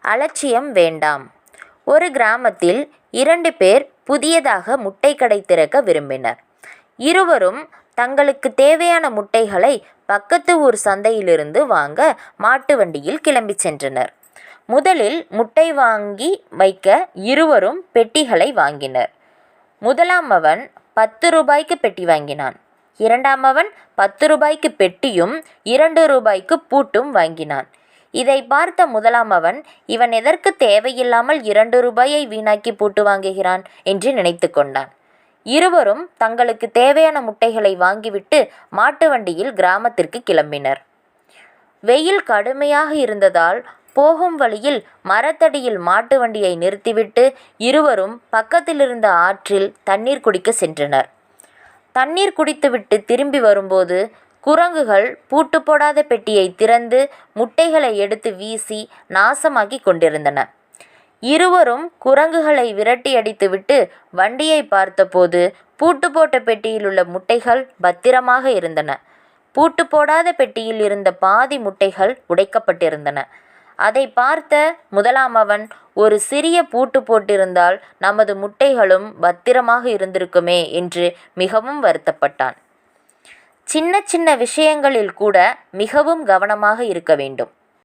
அலட்சியம் வேண்டாம். ஒரு கிராமத்தில் இரண்டு பேர் புதியதாக முட்டை கடை திறக்க விரும்பினர். இருவரும் தங்களுக்கு தேவையான முட்டைகளை பக்கத்து ஊர் சந்தையிலிருந்து வாங்க மாட்டு வண்டியில் கிளம்பிச் சென்றனர். முதலில் முட்டை வாங்கி வைக்க இருவரும் பெட்டிகளை வாங்கினர். முதலாம் அவன் பத்து ரூபாய்க்கு பெட்டி வாங்கினான். இரண்டாம் அவன் பத்து ரூபாய்க்கு பெட்டியும் இரண்டு ரூபாய்க்கு பூட்டும் வாங்கினான். இதை பார்த்த முதலாம் அவன் இவன் எதற்கு தேவையில்லாமல் இரண்டு ரூபாயை வீணாக்கி பூட்டு வாங்குகிறான்? என்று நினைத்து கொண்டான். இருவரும் தங்களுக்கு தேவையான முட்டைகளை வாங்கிவிட்டு மாட்டு வண்டியில் கிராமத்திற்கு கிளம்பினர். வெயில் கடுமையாக இருந்ததால் போகும் வழியில் மரத்தடியில் மாட்டு வண்டியை நிறுத்திவிட்டு இருவரும் பக்கத்திலிருந்த ஆற்றில் தண்ணீர் குடிக்க சென்றனர். தண்ணீர் குடித்துவிட்டு திரும்பி வரும்போது குரங்குகள் பூட்டு போடாத பெட்டியை திறந்து முட்டைகளை எடுத்து வீசி நாசமாக்கி கொண்டிருந்தன. இருவரும் குரங்குகளை விரட்டியடித்துவிட்டு வண்டியை பார்த்தபோது பூட்டு போட்ட பெட்டியில் உள்ள முட்டைகள் பத்திரமாக இருந்தன. பூட்டு போடாத பெட்டியில் இருந்த பாதி முட்டைகள் உடைக்கப்பட்டிருந்தன. அதை பார்த்த முதலாம் அவன் ஒரு சிறிய பூட்டு போட்டிருந்தால் நமது முட்டைகளும் பத்திரமாக இருந்திருக்குமே என்று மிகவும் வருத்தப்பட்டான். சின்ன சின்ன விஷயங்களில் கூட மிகவும் கவனமாக இருக்க வேண்டும்.